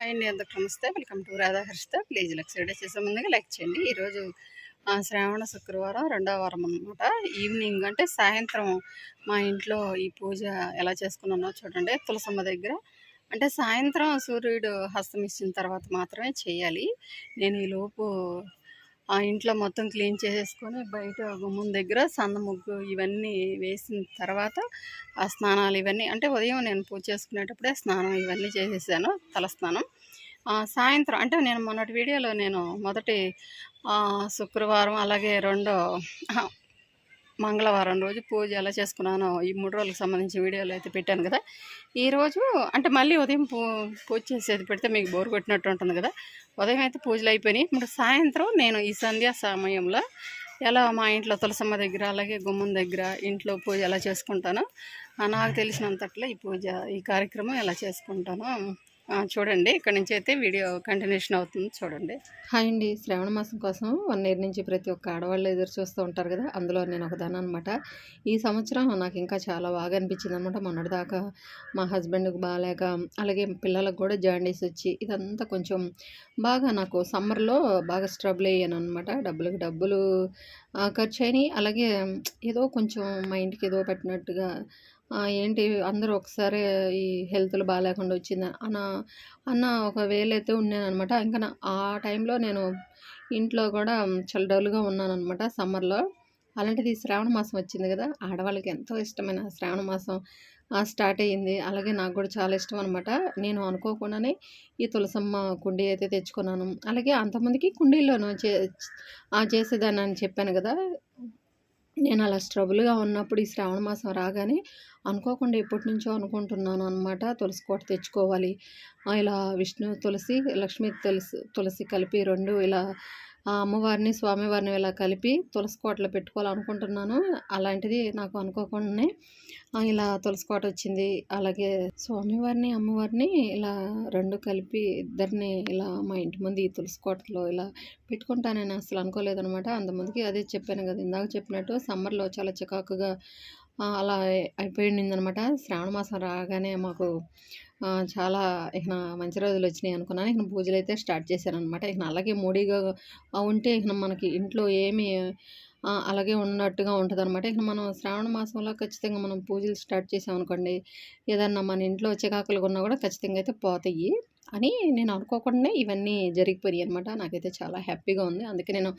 And అందరికి నమస్తే welcome to Radhaharshitha please like side చేసే ముందుగా లైక్ చేయండి. ఈరోజు శ్రావణ శుక్రవారం రెండో వారం అనమాట ఈవినింగ్ అంటే సాయంత్రం మా ఇంట్లో ఈ పూజ ఎలా చేసుకున్నానో చూడండి. తులసమ్మ దగ్గర. అంటే సాయంత్రం సూర్యుడు హస్తమిచ్చిన తర్వాత మాత్రమే చేయాలి. నేను ఈ లోపు ఆ ఇంట్లో మొత్తం క్లీన్ చేసేసుకొని బయట గుమ్మం దగ్గర సన్న ముగ్గు ఇవన్నీ వేసిన తర్వాత ఆ స్నానాలు ఇవన్నీ అంటే ఉదయం నేను పూజ చేసుకునేటప్పుడే స్నానం ఇవన్నీ చేసేసాను తలస్నానం. సాయంత్రం అంటే నేను మొన్నటి వీడియోలో నేను మొదటి శుక్రవారం అలాగే రెండో మంగళవారం రోజు పూజ ఎలా చేసుకున్నానో ఈ మూడు రోజులకు సంబంధించిన వీడియోలు అయితే పెట్టాను కదా. ఈరోజు అంటే మళ్ళీ ఉదయం పూ పూజ చేసేది పెడితే మీకు బోరు కొట్టినట్టు ఉంటుంది కదా. ఉదయం అయితే పూజలు అయిపోయినాయి. ఇప్పుడు సాయంత్రం నేను ఈ సంధ్యా సమయంలో ఎలా మా ఇంట్లో తులసమ్మ దగ్గర అలాగే గుమ్మం దగ్గర ఇంట్లో పూజ ఎలా చేసుకుంటానో ఆ, నాకు తెలిసినంతట్లో ఈ పూజ ఈ కార్యక్రమం ఎలా చేసుకుంటానో చూడండి. ఇక్కడ నుంచి అయితే వీడియో కంటిన్యూషన్ అవుతుంది చూడండి. హాయ్ అండి. శ్రావణ మాసం కోసం వన్ ఇయర్ నుంచి ప్రతి ఒక్క ఆడవాళ్ళు ఎదురు చూస్తూ ఉంటారు కదా అందులో నేను ఒకదాని అనమాట ఈ సంవత్సరం నాకు ఇంకా చాలా బాగా అనిపించింది అనమాట మొన్నటిదాకా మా హస్బెండ్కి బాగాలేక అలాగే పిల్లలకు కూడా జాండీస్ వచ్చి ఇదంతా కొంచెం బాగా నాకు సమ్మర్లో బాగా స్ట్రబుల్ అయ్యాను అనమాట డబ్బులకు డబ్బులు ఖర్చు అయినాయి. అలాగే ఏదో కొంచెం మా ఇంటికి ఏదో పెట్టినట్టుగా ఏంటి అందరూ ఒకసారి ఈ హెల్త్లు బాగాలేకుండా వచ్చింది? అన్న అన్న ఒక వేలైతే అయితే ఉన్నాను అనమాట ఇంకా నా- ఆ టైంలో నేను ఇంట్లో కూడా చాలా డల్గా ఉన్నానమాట సమ్మర్లో. అలాంటిది శ్రావణ మాసం వచ్చింది కదా ఆడవాళ్ళకి ఎంతో ఇష్టమైన శ్రావణ మాసం స్టార్ట్ అయ్యింది. అలాగే నాకు కూడా చాలా ఇష్టం అనమాట నేను అనుకోకుండానే ఈ తులసమ్మ కుండీ అయితే తెచ్చుకున్నాను. అలాగే అంతమందికి కుండీలోనూ చే ఆ, చేసేదాన్ని అని చెప్పాను కదా. నేను అలా స్ట్రబుల్గా ఉన్నప్పుడు ఈ శ్రావణ మాసం రాగానే అనుకోకుండా ఎప్పటి నుంచో అనుకుంటున్నాను అనమాట తులసి కోట తెచ్చుకోవాలి. ఆ, ఇలా విష్ణు తులసి లక్ష్మీ తులసి తులసి కలిపి రెండు ఇలా ఆ అమ్మవారిని స్వామివారిని ఇలా కలిపి తులసి కోటలో పెట్టుకోవాలనుకుంటున్నాను. అలాంటిది నాకు అనుకోకుండానే ఇలా తులసి కోట వచ్చింది. అలాగే స్వామివారిని అమ్మవారిని ఇలా రెండు కలిపి ఇద్దరిని ఇలా మా ఇంటి ముందు ఈ తులసి కోటలో ఇలా పెట్టుకుంటానని అసలు అనుకోలేదనమాట అంతమందికి అదే చెప్పాను కదా ఇందాక చెప్పినట్టు సమ్మర్లో చాలా చికాకుగా అలా అయిపోయింది అనమాట శ్రావణ మాసం రాగానే మాకు చాలా ఇక మంచి రోజులు వచ్చినాయి అనుకున్నాను. ఇక పూజలు అయితే స్టార్ట్ చేశారనమాట. అనమాట ఇక అలాగే మూడీగా ఉంటే ఇక మనకి ఇంట్లో ఏమి అలాగే ఉన్నట్టుగా ఉంటుంది అనమాట ఇక మనం శ్రావణ మాసంలో ఖచ్చితంగా మనం పూజలు స్టార్ట్ చేసామనుకోండి ఏదన్నా మన ఇంట్లో చికాకులు ఉన్నా కూడా ఖచ్చితంగా అయితే పోతాయి అని నేను అనుకోకుండానే ఇవన్నీ జరిగిపోయాయి అనమాట. నాకైతే చాలా హ్యాపీగా ఉంది. అందుకే నేను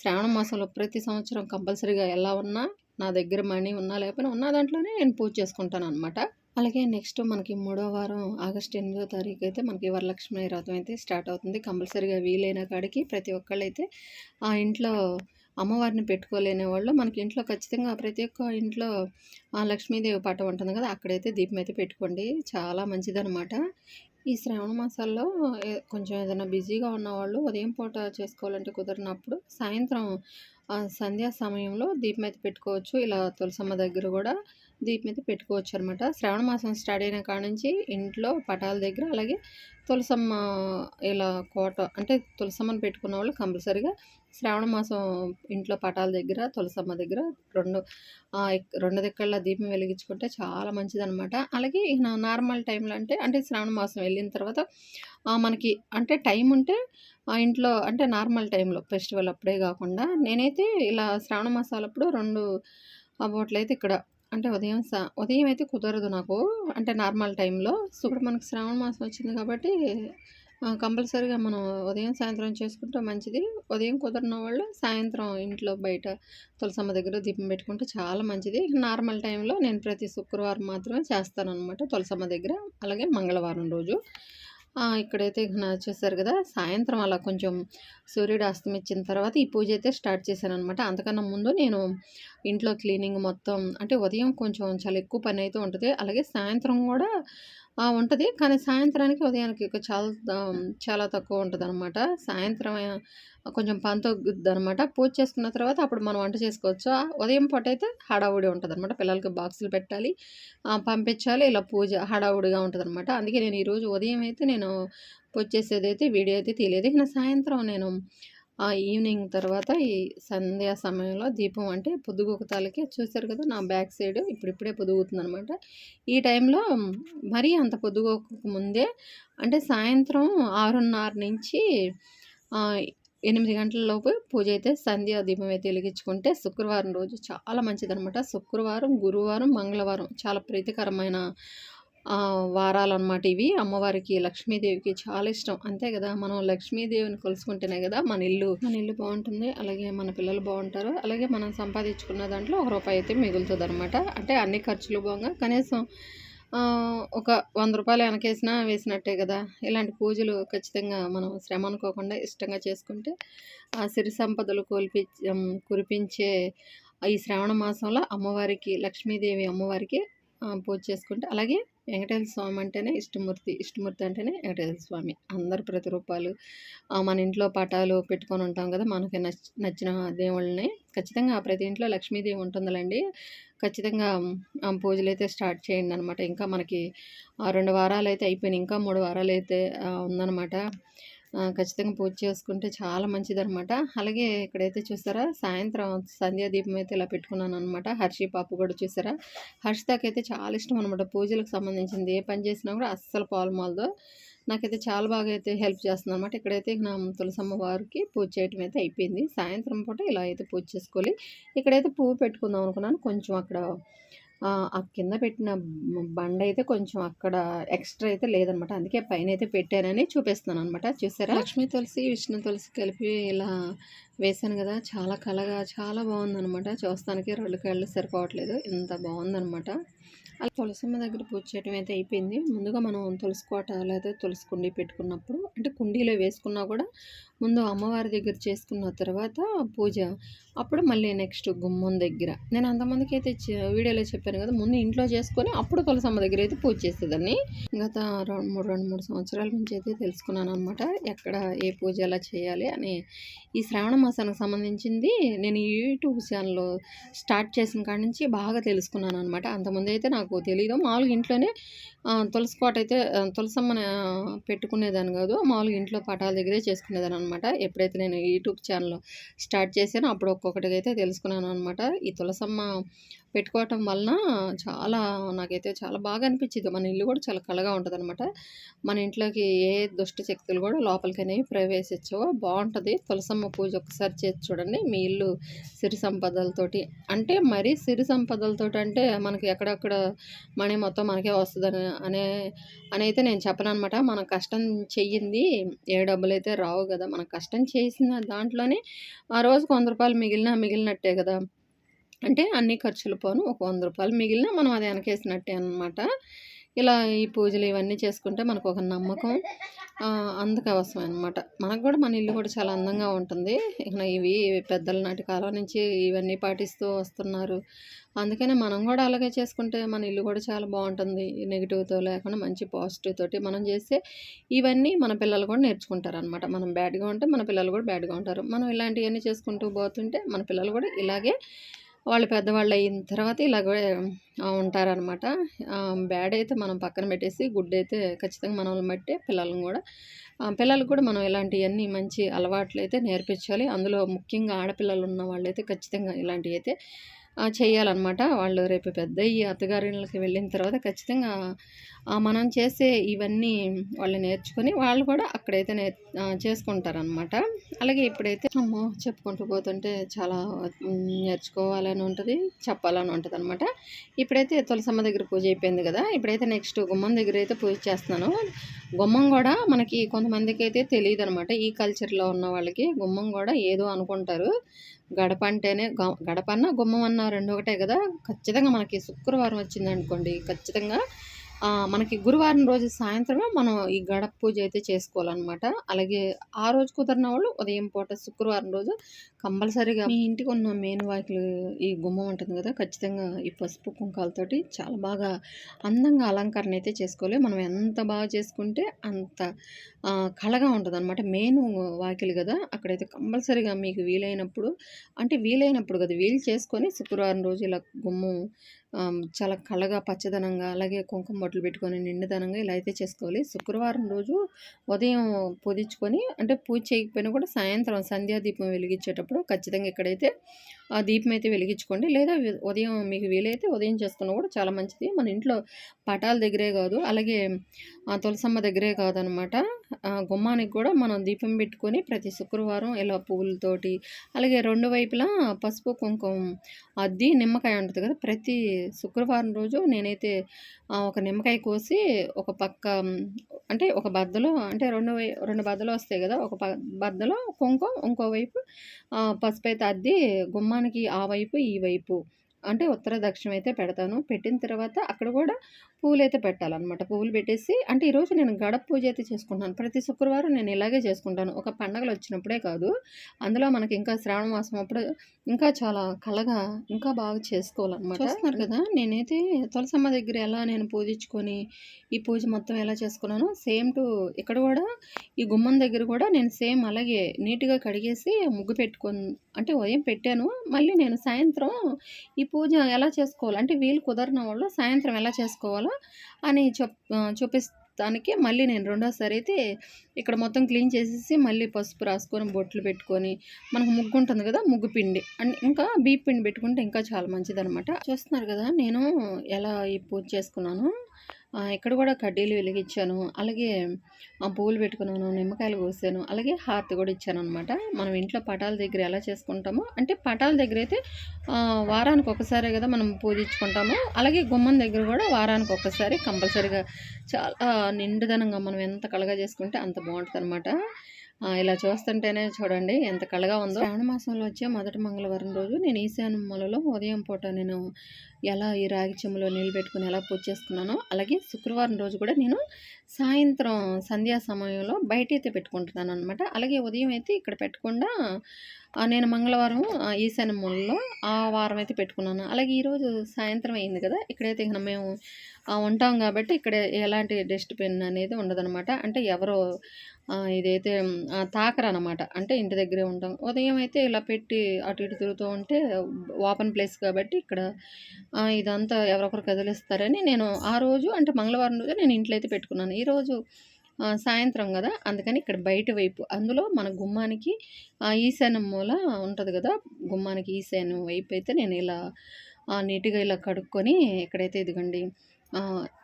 శ్రావణ మాసంలో ప్రతి సంవత్సరం కంపల్సరీగా ఎలా ఉన్నా నా దగ్గర మనీ ఉన్నా లేకపోయినా ఉన్న దాంట్లోనే నేను పూజ చేసుకుంటాను అనమాట అలాగే నెక్స్ట్ మనకి మూడో వారం ఆగస్ట్ ఎనిమిదో తారీఖు అయితే మనకి వరలక్ష్మి వ్రతం అయితే స్టార్ట్ అవుతుంది. కంపల్సరీగా వీలైన కాడికి ప్రతి ఒక్కళ్ళు అయితే ఆ ఇంట్లో అమ్మవారిని పెట్టుకోలేని వాళ్ళు మనకి ఇంట్లో ఖచ్చితంగా ప్రతి ఒక్క ఇంట్లో ఆ లక్ష్మీదేవి పటం ఉంటుంది కదా అక్కడైతే దీపం అయితే పెట్టుకోండి. చాలా మంచిదనమాట ఈ శ్రావణ మాసాల్లో కొంచెం ఏదైనా బిజీగా ఉన్నవాళ్ళు ఉదయం పూట చేసుకోవాలంటే కుదిరినప్పుడు సాయంత్రం సంధ్యా సమయంలో దీపం అయితే పెట్టుకోవచ్చు. ఇలా తులసమ్మ దగ్గర కూడా దీపం అయితే పెట్టుకోవచ్చు అనమాట శ్రావణ మాసం స్టార్ట్ అయిన కాడ నుంచి ఇంట్లో పటాల దగ్గర అలాగే తులసమ్మ ఇలా కోట అంటే తులసమ్మని పెట్టుకున్న వాళ్ళు కంపల్సరీగా శ్రావణ మాసం ఇంట్లో పటాల దగ్గర తులసమ్మ దగ్గర రెండు ఎక్- రెండు దిక్కల దీపం వెలిగించుకుంటే చాలా మంచిదనమాట అలాగే నార్మల్ టైంలో అంటే అంటే శ్రావణ మాసం వెళ్ళిన తర్వాత మనకి అంటే టైం ఉంటే ఆ ఇంట్లో అంటే నార్మల్ టైంలో ఫెస్టివల్ అప్పుడే కాకుండా నేనైతే ఇలా శ్రావణ మాసాలప్పుడు రెండు బోట్లు అయితే ఇక్కడ అంటే ఉదయం సా ఉదయం అయితే కుదరదు నాకు. అంటే నార్మల్ టైంలో. ఇప్పుడు మనకు శ్రావణ మాసం వచ్చింది కాబట్టి కంపల్సరీగా మనం ఉదయం సాయంత్రం చేసుకుంటే మంచిది. ఉదయం కుదరిన వాళ్ళు సాయంత్రం ఇంట్లో బయట తులసమ్మ దగ్గర దీపం పెట్టుకుంటే చాలా మంచిది. నార్మల్ టైంలో నేను ప్రతి శుక్రవారం మాత్రమే చేస్తాను అనమాట తులసమ్మ దగ్గర. అలాగే మంగళవారం రోజు. ఇక్కడైతే నా చూసారు కదా సాయంత్రం అలా కొంచెం సూర్యుడు అస్తమించిన తర్వాత ఈ పూజ అయితే స్టార్ట్ చేశాను అనమాట అంతకన్నా ముందు నేను ఇంట్లో క్లీనింగ్ మొత్తం అంటే ఉదయం కొంచెం చాలా ఎక్కువ పని అయితే ఉంటుంది. అలాగే సాయంత్రం కూడా ఉంటుంది. కానీ సాయంత్రానికి ఉదయానికి చాలా చాలా తక్కువ ఉంటుంది అనమాట సాయంత్రం కొంచెం పంతొగ్గుద్ది అనమాట పూజ చేసుకున్న తర్వాత అప్పుడు మనం వంట చేసుకోవచ్చు? ఆ ఉదయం పూట అయితే హడావుడి ఉంటుంది అనమాట పిల్లలకి బాక్సులు పెట్టాలి పంపించాలి ఇలా పూజ హడావుడిగా ఉంటుంది అనమాట అందుకే నేను ఈరోజు ఉదయం అయితే నేను పూజ చేసేది అయితే వీడియో అయితే తీయలేదు. ఇక సాయంత్రం నేను ఆ ఈవినింగ్ తర్వాత ఈ సంధ్యా సమయంలో దీపం అంటే పొద్దుగూకుతాలకి చూశారు కదా నా బ్యాక్ సైడ్ ఇప్పుడిప్పుడే పొద్దుగుతుంది అనమాట ఈ టైంలో మరీ అంత పొద్దుగోక ముందే అంటే సాయంత్రం ఆరున్నర నుంచి ఎనిమిది గంటల లోపు పూజ అయితే సంధ్యా దీపం అయితే వెలిగించుకుంటే శుక్రవారం రోజు చాలా మంచిదనమాట. శుక్రవారం గురువారం మంగళవారం చాలా ప్రీతికరమైన వారాలన్నమాట ఇవి. అమ్మవారికి లక్ష్మీదేవికి చాలా ఇష్టం. అంతే కదా మనం లక్ష్మీదేవిని కొలుసుకుంటేనే కదా మన ఇల్లు. మన ఇల్లు బాగుంటుంది. అలాగే మన పిల్లలు బాగుంటారు. అలాగే మనం సంపాదించుకున్న దాంట్లో ఒక రూపాయి అయితే మిగులుతుంది అనమాట అంటే అన్ని ఖర్చులు బాగా కనీసం ఒక వంద రూపాయలు వెనకేసినా వేసినట్టే కదా. ఇలాంటి పూజలు ఖచ్చితంగా మనం శ్రమ అనుకోకుండా ఇష్టంగా చేసుకుంటే ఆ సిరి సంపదలు కోల్పి కురిపించే ఈ శ్రావణ మాసంలో అమ్మవారికి లక్ష్మీదేవి అమ్మవారికి పూజ చేసుకుంటే అలాగే వెంకటేశ్వర స్వామి అంటేనే ఇష్టమూర్తి ఇష్టమూర్తి అంటేనే వెంకటేశ్వర స్వామి. అందరు ప్రతిరూపాలు మన ఇంట్లో పటాలు పెట్టుకొని ఉంటాం కదా మనకి నచ్చ నచ్చిన దేవుళ్ళని. ఖచ్చితంగా ప్రతి ఇంట్లో లక్ష్మీదేవి ఉంటుందిలేండి. ఖచ్చితంగా ఆ, పూజలు అయితే స్టార్ట్ చేయండి అనమాట ఇంకా మనకి ఆ, రెండు వారాలు అయితే అయిపోయినాయి ఇంకా మూడు వారాలు అయితే ఉందన్నమాట. ఖచ్చితంగా పూజ చేసుకుంటే చాలా మంచిదన్నమాట. అలాగే ఇక్కడైతే చూసారా సాయంత్రం సంధ్యా దీపం అయితే ఇలా పెట్టుకున్నాను అనమాట హర్షి పాప కూడా చూసారా హర్షితకైతే చాలా ఇష్టం అనమాట పూజలకు సంబంధించింది ఏ పని చేసినా కూడా అస్సలు పాల్మాలదో నాకైతే చాలా బాగా అయితే హెల్ప్ చేస్తుంది అనమాట ఇక్కడైతే నా తులసమ్మ వారికి పూజ చేయటం అయితే అయిపోయింది. సాయంత్రం పూట ఇలా అయితే పూజ చేసుకోవాలి. ఇక్కడైతే పువ్వు పెట్టుకుందాం అనుకున్నాను. కొంచెం అక్కడ ఆ కింద పెట్టిన బండ అయితే కొంచెం అక్కడ ఎక్స్ట్రా అయితే లేదనమాట. అందుకే పైన అయితే పెట్టానని చూపిస్తున్నాను అనమాట చూసారా? లక్ష్మీ తులసి విష్ణు తులసి కలిపి ఇలా వేశాను కదా. చాలా కలగా చాలా బాగుందనమాట. చూస్తానికి రెండు కళ్ళు సరిపోవట్లేదు. ఇంత బాగుందనమాట. అలా తులసమ్మ దగ్గర పూజ చేయడం అయితే అయిపోయింది. ముందుగా మనం తులసి కోట లేదా తులసి కుండీ పెట్టుకున్నప్పుడు అంటే కుండీలో వేసుకున్నా కూడా ముందు అమ్మవారి దగ్గర చేసుకున్న తర్వాత పూజ. అప్పుడు మళ్ళీ నెక్స్ట్ గుమ్మం దగ్గర. నేను అంతమందికి అయితే వీడియోలో చెప్పాను కదా ముందు ఇంట్లో చేసుకొని అప్పుడు తులసమ్మ దగ్గర అయితే పూజ చేసేదాన్ని. గత రెండు మూడు రెండు మూడు సంవత్సరాల నుంచి అయితే తెలుసుకున్నాను అనమాట ఎక్కడ ఏ పూజ ఎలా చేయాలి అని. ఈ శ్రావణ మాసానికి సంబంధించింది నేను యూట్యూబ్ ఛానల్ స్టార్ట్ చేసిన కాడ నుంచి బాగా తెలుసుకున్నాను అనమాట అంతకుముందు అయితే నాకు తెలియదు మామూలుగా ఇంట్లోనే తులసి కోట అయితే తులసమ్మని పెట్టుకునేదాన్ని కాదు. మామూలుగా ఇంట్లో పటాల దగ్గరే చేసుకునేదాన్ని అనమాట ఎప్పుడైతే నేను యూట్యూబ్ ఛానల్ స్టార్ట్ చేశానో అప్పుడు ఒక్కొక్కటిగా అయితే తెలుసుకున్నాను అనమాట ఈ తులసమ్మ పెట్టుకోవటం వలన చాలా నాకైతే చాలా బాగా అనిపించింది. మన ఇల్లు కూడా చాలా కళగా ఉంటుంది అనమాట మన ఇంట్లోకి ఏ దుష్ట శక్తులు కూడా లోపలికి అనేవి ప్రవేశించవో. బాగుంటుంది. తులసమ్మ పూజ ఒకసారి చేసి చూడండి. మీ ఇల్లు సిరి సంపదలతోటి అంటే మరీ సిరి సంపదలతోటి అంటే మనకి ఎక్కడెక్కడ మనీ మొత్తం మనకే వస్తుందని అనే అని అయితే నేను చెప్పను అనమాట మన కష్టం చెయ్యింది. ఏ డబ్బులు అయితే రావు కదా మన కష్టం చేసిన దాంట్లోనే ఆ రోజు వంద రూపాయలు మిగిలినా మిగిలినట్టే కదా. అంటే అన్ని ఖర్చులు పోను. ఒక వంద రూపాయలు మిగిలిన మనం అది వెనకేసినట్టే అనమాట ఇలా ఈ పూజలు ఇవన్నీ చేసుకుంటే మనకు ఒక నమ్మకం ఆ, అందుకు అవసరం అనమాట మనకు కూడా మన ఇల్లు కూడా చాలా అందంగా ఉంటుంది. ఇక ఇవి పెద్దల నాటి కాలం నుంచి ఇవన్నీ పాటిస్తూ వస్తున్నారు. అందుకనే మనం కూడా అలాగే చేసుకుంటే మన ఇల్లు కూడా చాలా బాగుంటుంది. నెగిటివ్తో లేకుండా మంచి పాజిటివ్ తోటి మనం చేస్తే ఇవన్నీ మన పిల్లలు కూడా నేర్చుకుంటారు అనమాట మనం బ్యాడ్గా ఉంటే మన పిల్లలు కూడా బ్యాడ్గా ఉంటారు. మనం ఇలాంటివన్నీ చేసుకుంటూ పోతుంటే మన పిల్లలు కూడా ఇలాగే వాళ్ళు పెద్దవాళ్ళు అయిన తర్వాత ఇలాగే ఉంటారనమాట బ్యాడ్ అయితే మనం పక్కన పెట్టేసి గుడ్ అయితే ఖచ్చితంగా మనల్ని బట్టే పిల్లలను కూడా ఆ, పిల్లలకు కూడా మనం ఇలాంటివన్నీ మంచి అలవాట్లు అయితే నేర్పించాలి. అందులో ముఖ్యంగా ఆడపిల్లలు ఉన్న వాళ్ళైతే ఖచ్చితంగా ఇలాంటివి అయితే చేయాలన్నమాట. వాళ్ళు రేపు పెద్ద ఈ అత్తగారిళ్ళకి వెళ్ళిన తర్వాత ఖచ్చితంగా మనం చేసే ఇవన్నీ వాళ్ళు నేర్చుకొని వాళ్ళు కూడా అక్కడైతే నేర్ చేసుకుంటారనమాట అలాగే ఇప్పుడైతే అమ్మో చెప్పుకుంటూ పోతుంటే చాలా నేర్చుకోవాలని ఉంటుంది చెప్పాలని ఉంటుంది అనమాట ఇప్పుడైతే తులసమ్మ దగ్గర పూజ అయిపోయింది కదా ఇప్పుడైతే నెక్స్ట్ గుమ్మం దగ్గర అయితే పూజ చేస్తున్నాను. గుమ్మం కూడా మనకి కొంతమందికి అయితే తెలియదు అనమాట ఈ కల్చర్లో ఉన్న వాళ్ళకి గుమ్మం కూడా ఏదో అనుకుంటారు. గడప అంటేనే గ- గడప అన్న గుమ్మం అన్న రెండు ఒకటే కదా? ఖచ్చితంగా మనకి శుక్రవారం వచ్చింది అనుకోండి ఖచ్చితంగా మనకి గురువారం రోజు సాయంత్రమే మనం ఈ గడప పూజ అయితే చేసుకోవాలన్నమాట. అలాగే ఆ రోజు కుదిరిన వాళ్ళు ఉదయం పూట శుక్రవారం రోజు కంపల్సరీగా మీ ఇంటికి ఉన్న మెయిన్ వాకిలు ఈ గుమ్మం ఉంటుంది కదా ఖచ్చితంగా ఈ పసుపు కుంకాలతోటి చాలా బాగా అందంగా అలంకరణ అయితే చేసుకోవాలి. మనం ఎంత బాగా చేసుకుంటే అంత కళగా ఉంటుంది అనమాట మెయిన్ వాకిలి కదా అక్కడైతే కంపల్సరీగా మీకు వీలైనప్పుడు అంటే వీలైనప్పుడు కదా వీలు చేసుకొని శుక్రవారం రోజు ఇలా గుమ్మం చాలా కళగా పచ్చదనంగా అలాగే కుంకుమ బొట్లు పెట్టుకొని నిండుదనంగా ఇలా అయితే చేసుకోవాలి. శుక్రవారం రోజు ఉదయం పూజించుకొని అంటే పూజ చేయకపోయినా కూడా సాయంత్రం సంధ్యా దీపం వెలిగించేటప్పుడు ఖచ్చితంగా ఇక్కడైతే ఆ దీపం అయితే వెలిగించుకోండి. లేదా ఉదయం మీకు వీలైతే ఉదయం చేసుకున్నా కూడా చాలా మంచిది. మన ఇంట్లో పటాల దగ్గరే కాదు అలాగే ఆ తులసమ్మ దగ్గరే కాదనమాట. గుమ్మానికి కూడా మనం దీపం పెట్టుకొని ప్రతి శుక్రవారం ఇలా పువ్వులతోటి అలాగే రెండు వైపులా పసుపు కుంకుమ అద్ది నిమ్మకాయ ఉంటుంది కదా ప్రతి శుక్రవారం రోజు నేనైతే ఒక నిమ్మ నిమ్మకాయ కోసి ఒక పక్క అంటే ఒక బద్దలో అంటే రెండు రెండు బద్దలు వస్తాయి కదా ఒక ప బద్దలో కుంకుమ ఇంకోవైపు పసుపు అయితే అద్ది గుమ్మానికి ఆ వైపు ఈ వైపు. అంటే ఉత్తర దక్షిణం అయితే పెడతాను. పెట్టిన తర్వాత అక్కడ కూడా పువ్వులు అయితే పెట్టాలన్నమాట. పువ్వులు పెట్టేసి అంటే ఈరోజు నేను గడప పూజ అయితే చేసుకుంటాను ప్రతి శుక్రవారం నేను ఇలాగే చేసుకుంటాను. ఒక పండగలు వచ్చినప్పుడే కాదు. అందులో మనకి ఇంకా శ్రావణ మాసం అప్పుడు ఇంకా చాలా కళగా ఇంకా బాగా చేసుకోవాలన్నమాట. చూస్తున్నారు కదా. నేనైతే తులసమ్మ దగ్గర ఎలా నేను పూజించుకొని ఈ పూజ మొత్తం ఎలా చేసుకున్నానో సేమ్ టు ఇక్కడ కూడా ఈ గుమ్మం దగ్గర కూడా నేను సేమ్ అలాగే నీట్గా కడిగేసి ముగ్గు పెట్టుకొని అంటే ఉదయం పెట్టాను. మళ్ళీ నేను సాయంత్రం ఈ పూజ ఎలా చేసుకోవాలి? అంటే వీలు కుదరని వాళ్ళు సాయంత్రం ఎలా చేసుకోవాలో అని చెప్ చూపిస్తానికి మళ్ళీ నేను రెండోసారి అయితే ఇక్కడ మొత్తం క్లీన్ చేసేసి మళ్ళీ పసుపు రాసుకొని బొట్లు పెట్టుకొని మనకు ముగ్గు ఉంటుంది కదా ముగ్గు పిండి. అండ్ ఇంకా బీప్ పిండి పెట్టుకుంటే ఇంకా చాలా మంచిదనమాట చూస్తున్నారు కదా నేను ఎలా ఈ పూజ చేసుకున్నాను. ఇక్కడ కూడా కడ్డీలు వెలిగించాను. అలాగే ఆ పువ్వులు పెట్టుకున్నాను నిమ్మకాయలు కోసాను అలాగే హార్త్ కూడా ఇచ్చాను అనమాట మనం ఇంట్లో పటాల దగ్గర ఎలా చేసుకుంటామో అంటే పటాల దగ్గర అయితే వారానికి ఒకసారి కదా మనం పూజించుకుంటాము. అలాగే గుమ్మం దగ్గర కూడా వారానికి ఒకసారి కంపల్సరీగా చాలా నిండుదనంగా మనం ఎంత కలగా చేసుకుంటే అంత బాగుంటుంది అనమాట ఇలా చూస్తుంటేనే చూడండి ఎంత కళగా ఉందో. శ్రావణ మాసంలో వచ్చే మొదటి మంగళవారం రోజు నేను ఈశాన్య ఉదయం పూట నేను ఎలా ఈ రాగి చెమ్ములో నీళ్ళు పెట్టుకుని ఎలా పూజ చేసుకున్నానో అలాగే శుక్రవారం రోజు కూడా నేను సాయంత్రం సంధ్యా సమయంలో బయట అయితే పెట్టుకుంటున్నాను అనమాట అలాగే ఉదయం అయితే ఇక్కడ పెట్టకుండా నేను మంగళవారం ఈశాను మూలలో ఆ వారం అయితే పెట్టుకున్నాను. అలాగే ఈరోజు సాయంత్రం అయింది కదా ఇక్కడైతే ఇక మేము ఉంటాం కాబట్టి ఇక్కడ ఎలాంటి డస్ట్బిన్ అనేది ఉండదనమాట అంటే ఎవరో ఇదైతే తాకర అనమాట అంటే ఇంటి దగ్గరే ఉంటాం. ఉదయం అయితే ఇలా పెట్టి అటు ఇటు తిరుగుతూ ఉంటే ఓపెన్ ప్లేస్ కాబట్టి ఇక్కడ ఇదంతా ఎవరొకరు కదిలిస్తారని నేను ఆ రోజు అంటే మంగళవారం రోజు నేను ఇంట్లో అయితే పెట్టుకున్నాను. ఈరోజు సాయంత్రం కదా అందుకని ఇక్కడ బయట వైపు అందులో మన గుమ్మానికి ఆ, ఈశాన్యం మూల ఉంటుంది కదా గుమ్మానికి ఈశాన్యం వైపు అయితే నేను ఇలా నీట్గా ఇలా కడుక్కొని ఇక్కడైతే ఇదిగండి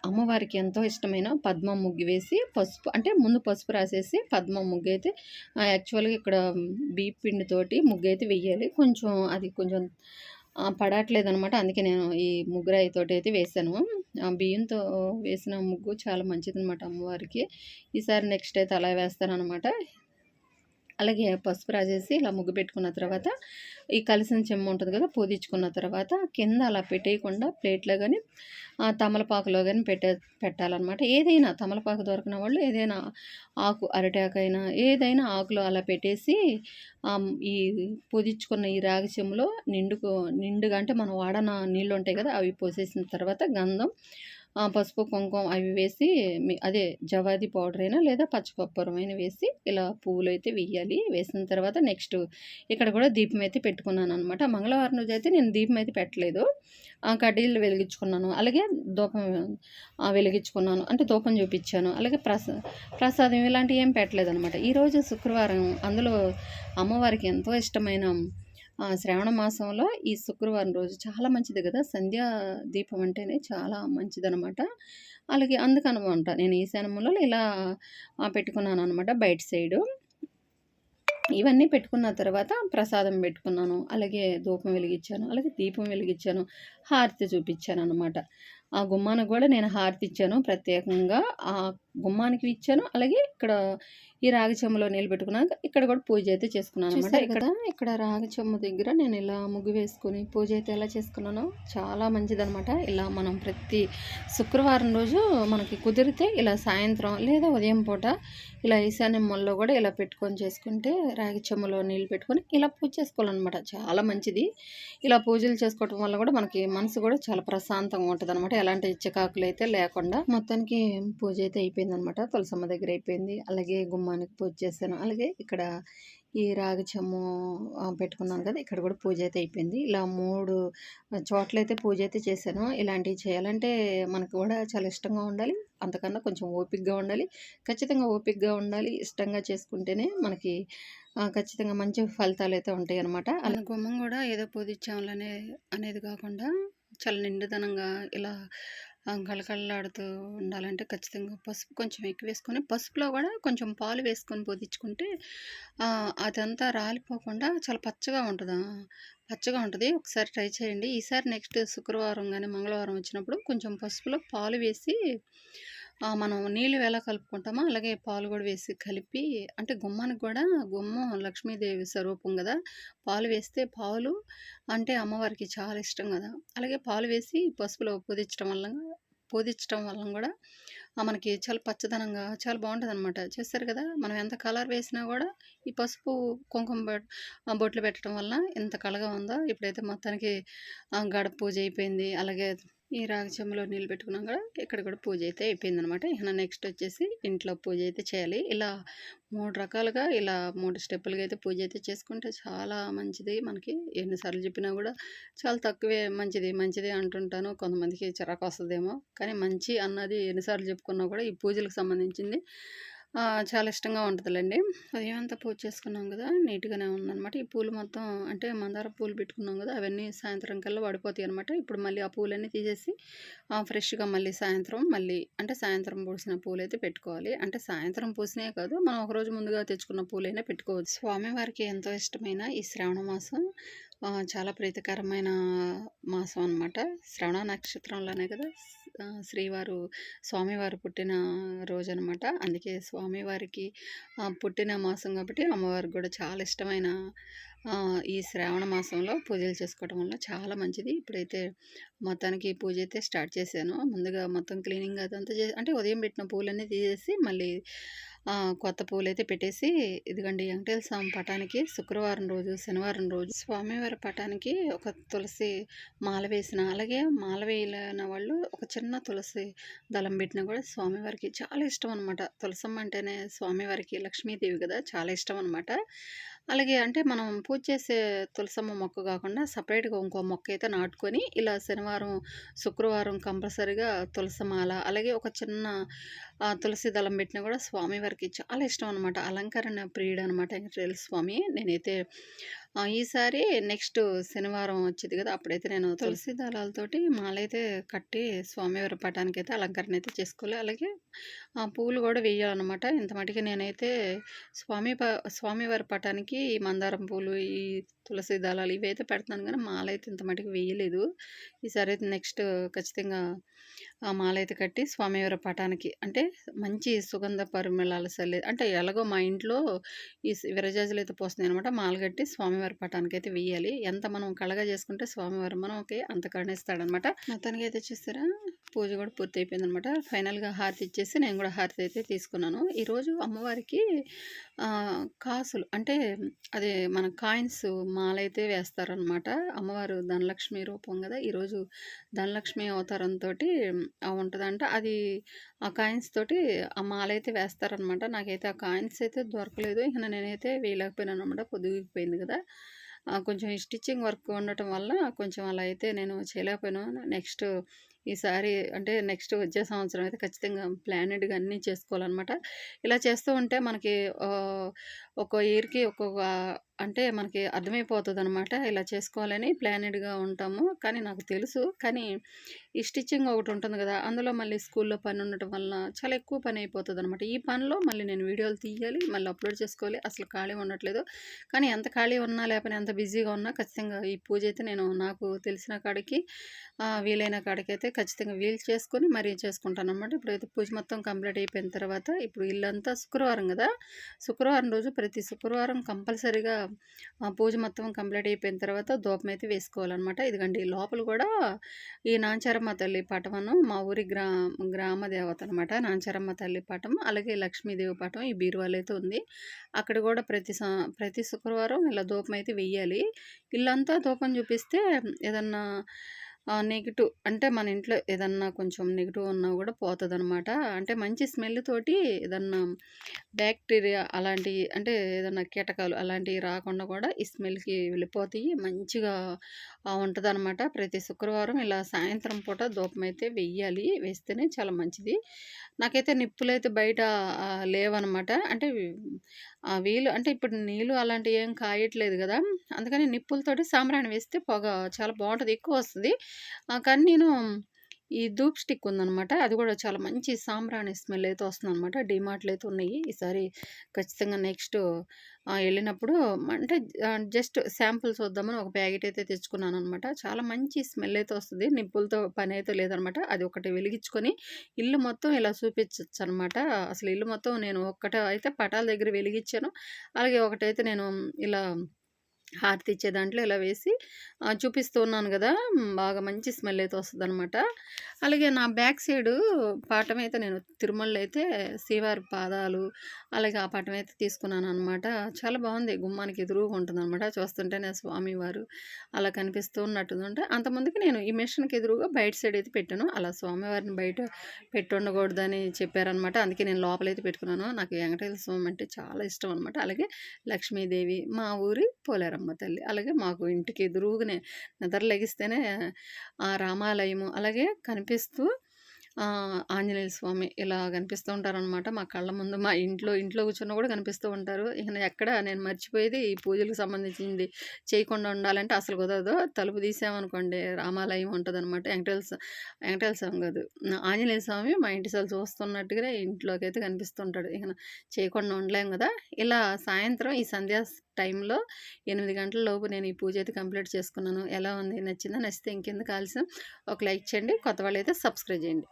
అమ్మవారికి ఎంతో ఇష్టమైన పద్మ ముగ్గు వేసి పసుపు అంటే ముందు పసుపు రాసేసి పద్మ ముగ్గు అయితే యాక్చువల్గా ఇక్కడ బీప్ పిండితోటి ముగ్గు అయితే వెయ్యాలి కొంచెం అది కొంచెం పడట్లేదు అనమాట అందుకే నేను ఈ ముగ్గురాయితోటి అయితే వేసాను. ఆ బియ్యంతో వేసిన ముగ్గు చాలా మంచిదనమాట అమ్మవారికి. ఈసారి నెక్స్ట్ అయితే అలా వేస్తాను అనమాట అలాగే పసుపు రాసేసి ఇలా ముగ్గు పెట్టుకున్న తర్వాత ఈ కలిసిన చెమ్మ ఉంటుంది కదా పూదించుకున్న తర్వాత కింద అలా పెట్టేయకుండా ప్లేట్లో కానీ తమలపాకులో కానీ పెట్టే పెట్టాలన్నమాట. ఏదైనా తమలపాకు దొరికిన వాళ్ళు ఏదైనా ఆకు అరటాకైనా అయినా ఏదైనా ఆకులో అలా పెట్టేసి ఈ పూదించుకున్న ఈ రాగి చెమ్ములో నిండుకు నిండుగా అంటే మనం వాడన నీళ్ళు ఉంటాయి కదా అవి పోసేసిన తర్వాత గంధం పసుపు కుంకుమ అవి వేసి అదే జవాది పౌడర్ అయినా లేదా పచ్చకొప్పరం అయినా వేసి ఇలా పువ్వులు అయితే వేయాలి వేసిన తర్వాత నెక్స్ట్ ఇక్కడ కూడా దీపం అయితే పెట్టుకున్నాను అనమాట మంగళవారం రోజు అయితే నేను దీపం అయితే పెట్టలేదు. ఆ కడ్డీలు వెలిగించుకున్నాను. అలాగే దూపం వెలిగించుకున్నాను. అంటే దూపం చూపించాను. అలాగే ప్రసా ప్రసాదం ఇలాంటివి ఏం పెట్టలేదు అనమాట ఈరోజు శుక్రవారం. అందులో అమ్మవారికి ఎంతో ఇష్టమైన శ్రావణ మాసంలో ఈ శుక్రవారం రోజు చాలా మంచిది కదా. సంధ్యా దీపం అంటేనే చాలా మంచిదనమాట. అలాగే అందుకనమాట నేను ఈశాన్యంలో ఇలా పెట్టుకున్నాను అనమాట బయట సైడు. ఇవన్నీ పెట్టుకున్న తర్వాత ప్రసాదం పెట్టుకున్నాను. అలాగే ధూపం వెలిగించాను. అలాగే దీపం వెలిగించాను. హారతి చూపించాను అనమాట. ఆ గుమ్మానికి కూడా నేను హారతి ఇచ్చాను ప్రత్యేకంగా. ఆ గుమ్మానికి ఇచ్చాను. అలాగే ఇక్కడ ఈ రాగి చెంబులో నీళ్ళు పెట్టుకున్నాక ఇక్కడ కూడా పూజ అయితే చేసుకున్నాను అనమాట ఇక్కడ ఇక్కడ రాగి చెంబు దగ్గర నేను ఇలా ముగ్గు వేసుకొని పూజ అయితే ఎలా చేసుకున్నానో చాలా మంచిదనమాట ఇలా మనం ప్రతి శుక్రవారం రోజు మనకి కుదిరితే ఇలా సాయంత్రం లేదా ఉదయం పూట ఇలా ఈశాన్యం మొల్లో కూడా ఇలా పెట్టుకొని చేసుకుంటే రాగి చెంబులో నీళ్ళు పెట్టుకొని ఇలా పూజ చేసుకోవాలన్నమాట. చాలా మంచిది. ఇలా పూజలు చేసుకోవటం వల్ల కూడా మనకి మనసు కూడా చాలా ప్రశాంతంగా ఉంటుంది అనమాట ఎలాంటి చికాకులు అయితే లేకుండా మొత్తానికి పూజ అయితే అయిపోయింది అయిపోయిందనమాట తులసమ్మ దగ్గర అయిపోయింది. అలాగే గుమ్మానికి పూజ చేశాను అలాగే ఇక్కడ ఈ రాగి చెమ్ము పెట్టుకున్నాను కదా ఇక్కడ కూడా పూజ అయితే అయిపోయింది. ఇలా మూడు చోట్ల అయితే పూజ అయితే చేశాను. ఇలాంటివి చేయాలంటే మనకు కూడా చాలా ఇష్టంగా ఉండాలి. అంతకన్నా కొంచెం ఓపిక్గా ఉండాలి. ఖచ్చితంగా ఓపిక్గా ఉండాలి. ఇష్టంగా చేసుకుంటేనే మనకి ఖచ్చితంగా మంచి ఫలితాలు అయితే ఉంటాయి అనమాట అలా గుమ్మం కూడా ఏదో పూజించామలనే అనేది కాకుండా చాలా నిండుదనంగా ఇలా ఆ, ఉండాలంటే ఖచ్చితంగా పసుపు కొంచెం ఎక్కువ వేసుకొని పసుపులో కూడా కొంచెం పాలు వేసుకొని పూజించుకుంటే అదంతా రాలిపోకుండా చాలా పచ్చగా ఉంటుంది? పచ్చగా ఉంటుంది. ఒకసారి ట్రై చేయండి. ఈసారి నెక్స్ట్ శుక్రవారం కానీ మంగళవారం వచ్చినప్పుడు కొంచెం పసుపులో పాలు వేసి మనం నీళ్ళు ఎలా కలుపుకుంటామో అలాగే పాలు కూడా వేసి కలిపి అంటే గుమ్మానికి కూడా గుమ్మం లక్ష్మీదేవి స్వరూపం కదా పాలు వేస్తే పాలు అంటే అమ్మవారికి చాలా ఇష్టం కదా. అలాగే పాలు వేసి పసుపులో పొదించడం వల్ల పూజించడం వల్ల కూడా మనకి చాలా పచ్చదనంగా చాలా బాగుంటుంది అనమాట చూస్తారు కదా మనం ఎంత కలర్ వేసినా కూడా ఈ పసుపు కుంకుమ ఆ, బొట్లు పెట్టడం వల్ల ఎంత కళగా ఉందో. ఇప్పుడైతే మొత్తానికి గడప పూజ అయిపోయింది. అలాగే ఈ రాగచమ్మలో నీళ్ళు పెట్టుకున్నాం కదా ఇక్కడ కూడా పూజ అయితే అయిపోయింది అనమాట ఇక నెక్స్ట్ వచ్చేసి ఇంట్లో పూజ అయితే చేయాలి. ఇలా మూడు రకాలుగా ఇలా మూడు స్టెప్పులుగా అయితే పూజ అయితే చేసుకుంటే చాలా మంచిది మనకి. ఎన్నిసార్లు చెప్పినా కూడా చాలా తక్కువే మంచిది. మంచిది అంటుంటాను కొంతమందికి చిరాకు వస్తుందేమో. కానీ మంచి అన్నది ఎన్నిసార్లు చెప్పుకున్నా కూడా ఈ పూజలకు సంబంధించింది. చాలా ఇష్టంగా ఉంటుందిలేండి. ఉదయం అంతా పూజ చేసుకున్నాం కదా నీట్గానే ఉందన్నమాట. ఈ పూలు మొత్తం అంటే మందార పూలు పెట్టుకున్నాం కదా అవన్నీ సాయంత్రం కల్లా పడిపోతాయి అనమాట ఇప్పుడు మళ్ళీ ఆ పూలన్నీ తీసేసి ఫ్రెష్గా మళ్ళీ సాయంత్రం మళ్ళీ అంటే సాయంత్రం పూసిన పూలు అయితే పెట్టుకోవాలి. అంటే సాయంత్రం పూసినే కాదు మనం ఒక రోజు ముందుగా తెచ్చుకున్న పూలైనా పెట్టుకోవచ్చు. స్వామివారికి ఎంతో ఇష్టమైన ఈ శ్రావణ మాసం చాలా ప్రీతికరమైన మాసం అన్నమాట. శ్రవణ నక్షత్రంలోనే కదా శ్రీవారు స్వామివారు పుట్టిన రోజు అనమాట అందుకే స్వామివారికి పుట్టిన మాసం కాబట్టి అమ్మవారికి కూడా చాలా ఇష్టమైన ఈ శ్రావణ మాసంలో పూజలు చేసుకోవడం వల్ల చాలా మంచిది. ఇప్పుడైతే మొత్తానికి పూజ అయితే స్టార్ట్ చేశాను. ముందుగా మొత్తం క్లీనింగ్ అదంతా చేసి అంటే ఉదయం పెట్టిన పూలన్నీ తీసేసి మళ్ళీ కొత్త పూలు అయితే పెట్టేసి ఇదిగండి వెంకటేశ్వర స్వామి పటానికి శుక్రవారం రోజు శనివారం రోజు స్వామివారి పటానికి ఒక తులసి మాల వేసిన అలాగే మాల వేయలేని వాళ్ళు ఒక చిన్న తులసి దళం పెట్టినా కూడా స్వామివారికి చాలా ఇష్టం అనమాట తులసమ్మ అంటేనే స్వామివారికి లక్ష్మీదేవి కదా చాలా ఇష్టం అనమాట అలాగే అంటే మనం పూజ చేసే తులసమ్మ మొక్క కాకుండా సపరేట్గా ఇంకో మొక్క అయితే నాటుకొని ఇలా శనివారం శుక్రవారం కంపల్సరీగా తులసమాల అలాగే ఒక చిన్న తులసి దళం పెట్టినా కూడా స్వామివారికి చాలా ఇష్టం అనమాట అలంకరణ ప్రియుడు అనమాట వెంకటేశ్వర స్వామి. నేనైతే ఈసారి నెక్స్ట్ శనివారం వచ్చింది కదా అప్పుడైతే నేను తులసి. దళాలతోటి మాలైతే కట్టి స్వామివారి పటానికి అయితే అలంకరణ అయితే చేసుకోవాలి. అలాగే పూలు కూడా వేయాలన్నమాట ఇంత మటుకు నేనైతే స్వామి ప స్వామివారి పటానికి ఈ మందారం పూలు ఈ తులసి దళాలు ఇవైతే పెడతాను పెడుతున్నాను కానీ మాల అయితే ఇంత మటుకు వేయలేదు ఈసారి అయితే నెక్స్ట్ ఖచ్చితంగా ఆ మాల అయితే కట్టి స్వామివారి పటానికి అంటే మంచి సుగంధ పరిమళాలు చల్లే అంటే ఎలాగో మా ఇంట్లో ఈ విరజాజులు అయితే పోస్తుంది అనమాట మాల కట్టి స్వామివారి పటానికి అయితే వెయ్యాలి. ఎంత మనం కళగా చేసుకుంటే స్వామివారి మనకి అంత కరుణిస్తాడనమాట మొత్తానికి అయితే చూస్తారా పూజ కూడా పూర్తి అయిపోయింది అనమాట ఫైనల్గా హారతి ఇచ్చేసి నేను కూడా హారతి అయితే తీసుకున్నాను. ఈరోజు అమ్మవారికి కాసులు అంటే అదే మన కాయిన్స్ మాలైతే వేస్తారనమాట. అమ్మవారు ధనలక్ష్మి రూపం కదా ఈరోజు ధనలక్ష్మి అవతారంతో ఉంటుందంట. అది ఆ కాయిన్స్ తోటి ఆ మాలైతే వేస్తారనమాట. నాకైతే ఆ కాయిన్స్ అయితే దొరకలేదు. ఇక నేనైతే వేయలేకపోయినాను అనమాట పొద్దుగిపోయింది కదా. ఆ, కొంచెం స్టిచ్చింగ్ వర్క్ ఉండటం వల్ల కొంచెం అలా అయితే నేను చేయలేకపోయాను. నెక్స్ట్ ఈసారి అంటే నెక్స్ట్ వచ్చే సంవత్సరం అయితే ఖచ్చితంగా ప్లానెడ్గా అన్నీ చేసుకోవాలన్నమాట. ఇలా చేస్తూ ఉంటే మనకి ఒక్కో ఇయర్కి ఒక్కొక్క అంటే మనకి అర్థమైపోతుంది అనమాట ఇలా చేసుకోవాలని ప్లానెడ్గా ఉంటాము. కానీ నాకు తెలుసు. కానీ ఈ స్టిచ్చింగ్ ఒకటి ఉంటుంది కదా అందులో మళ్ళీ స్కూల్లో పని ఉండటం వల్ల చాలా ఎక్కువ పని అయిపోతుంది అనమాట ఈ పనిలో మళ్ళీ నేను వీడియోలు తీయాలి మళ్ళీ అప్లోడ్ చేసుకోవాలి. అసలు ఖాళీ ఉండట్లేదు. కానీ ఎంత ఖాళీ ఉన్నా లేకపోతే ఎంత బిజీగా ఉన్నా ఖచ్చితంగా ఈ పూజ అయితే నేను నాకు తెలిసిన కాడికి వీలైన కాడికి అయితే ఖచ్చితంగా వీలు చేసుకొని మరీ చేసుకుంటాను అనమాట ఇప్పుడైతే పూజ మొత్తం కంప్లీట్ అయిపోయిన తర్వాత ఇప్పుడు ఇల్లంతా శుక్రవారం కదా. శుక్రవారం రోజు ప్రతి శుక్రవారం కంపల్సరీగా పూజ మొత్తం కంప్లీట్ అయిపోయిన తర్వాత ధూపం అయితే వేసుకోవాలన్నమాట. ఇదిగండి లోపల కూడా ఈ నాంచారమ్మ తల్లి పటం మా ఊరి గ్రా గ్రామ దేవత అనమాట నాంచారమ్మ తల్లి పటం అలాగే లక్ష్మీదేవి పటం ఈ బీరువాలో అయితే ఉంది. అక్కడ కూడా ప్రతి ప్రతి శుక్రవారం ఇలా ధూపం అయితే వెయ్యాలి ఇల్లంతా ధూపం చూపిస్తే ఏదన్నా నెగిటివ్ అంటే మన ఇంట్లో ఏదన్నా కొంచెం నెగిటివ్ ఉన్నా కూడా పోతుంది అనమాట అంటే మంచి స్మెల్ తోటి ఏదన్నా బ్యాక్టీరియా అలాంటివి అంటే ఏదన్నా కీటకాలు అలాంటివి రాకుండా కూడా ఈ స్మెల్‌కి వెళ్ళిపోతాయి. మంచిగా ఉంటుంది అనమాట ప్రతి శుక్రవారం ఇలా సాయంత్రం పూట ధూపమైతే వెయ్యాలి. వేస్తేనే చాలా మంచిది. నాకైతే నిప్పులైతే బయట లేవనమాట. అంటే వీలు అంటే ఇప్పుడు నీళ్ళు అలాంటివి ఏం కాయట్లేదు కదా. అందుకని నిప్పులతోటి సాంబ్రాణి వేస్తే పొగ చాలా బాగుంటుంది ఎక్కువ వస్తుంది. కానీ నేను ఈ ధూప్ స్టిక్ ఉందనమాట. అది కూడా చాలా మంచి సాంబ్రాణి స్మెల్ అయితే వస్తుందనమాట. డిమార్ట్లు అయితే ఉన్నాయి. ఈసారి ఖచ్చితంగా నెక్స్ట్ వెళ్ళినప్పుడు అంటే జస్ట్ శాంపుల్స్ వద్దామని ఒక ప్యాకెట్ అయితే తెచ్చుకున్నాను అనమాట చాలా మంచి స్మెల్ అయితే వస్తుంది నిప్పులతో పని అయితే లేదనమాట. అది ఒకటి వెలిగించుకొని ఇల్లు మొత్తం ఇలా చూపించచ్చు అనమాట అసలు ఇల్లు మొత్తం నేను ఒక్కట అయితే పటాల దగ్గర వెలిగించాను అలాగే ఒకటైతే నేను ఇలా హారతి ఇచ్చే దాంట్లో ఇలా వేసి చూపిస్తూ ఉన్నాను కదా బాగా మంచి స్మెల్ అయితే వస్తుంది అనమాట అలాగే నా బ్యాక్ సైడు అయితే నేను తిరుమలలో అయితే శ్రీవారి పాదాలు అలాగే ఆ పాటమైతే తీసుకున్నాను అనమాట చాలా బాగుంది గుమ్మానికి ఎదురుగా ఉంటుంది అనమాట చూస్తుంటేనే స్వామివారు అలా కనిపిస్తూ ఉన్నట్టుందంటే అంతమందికి నేను ఈ మిషన్‌కి ఎదురుగా బయట సైడ్ అయితే పెట్టాను. అలా స్వామివారిని బయట పెట్టుండకూడదని చెప్పారనమాట. అందుకే నేను లోపలైతే పెట్టుకున్నాను. నాకు వెంకటేశ్వర స్వామి అంటే చాలా ఇష్టం అనమాట. అలాగే లక్ష్మీదేవి మా ఊరి పోలేరమ్మ తల్లి. అలాగే మాకు ఇంటికి ఎదురుగానే నిద్ర లెగిస్తేనే ఆ రామాలయము అలాగే కనిపిస్తూ ఆంజనేయ స్వామి ఇలా కనిపిస్తూ ఉంటారనమాట. మా కళ్ళ ముందు మా ఇంట్లో ఇంట్లో కూర్చున్నా కూడా కనిపిస్తూ ఉంటారు. ఇక ఎక్కడ నేను మర్చిపోయేది ఈ పూజలకు సంబంధించింది చేయకుండా ఉండాలంటే అసలు కుదరదు. తలుపు తీసామనుకోండి రామాలయం ఉంటదనమాట. వెంకటేశ్వర వెంకటేశ్వర స్వామి కాదు. ఆంజనేయ స్వామి మా ఇంటి సైడ్ చూస్తున్నట్టుగానే ఇంట్లోకైతే కనిపిస్తుంటాడు. ఇక చేయకుండా ఉండలేం కదా ఇలా సాయంత్రం ఈ సంధ్యా టైంలో ఎనిమిది గంటల లోపు నేను ఈ పూజ అయితే కంప్లీట్ చేసుకున్నాను. ఎలా ఉంది? నచ్చిందా? నచ్చితే ఇంకెందుకు ఆలస్యం ఒక లైక్ చేయండి. కొత్త వాళ్ళైతే సబ్స్క్రైబ్ చేయండి.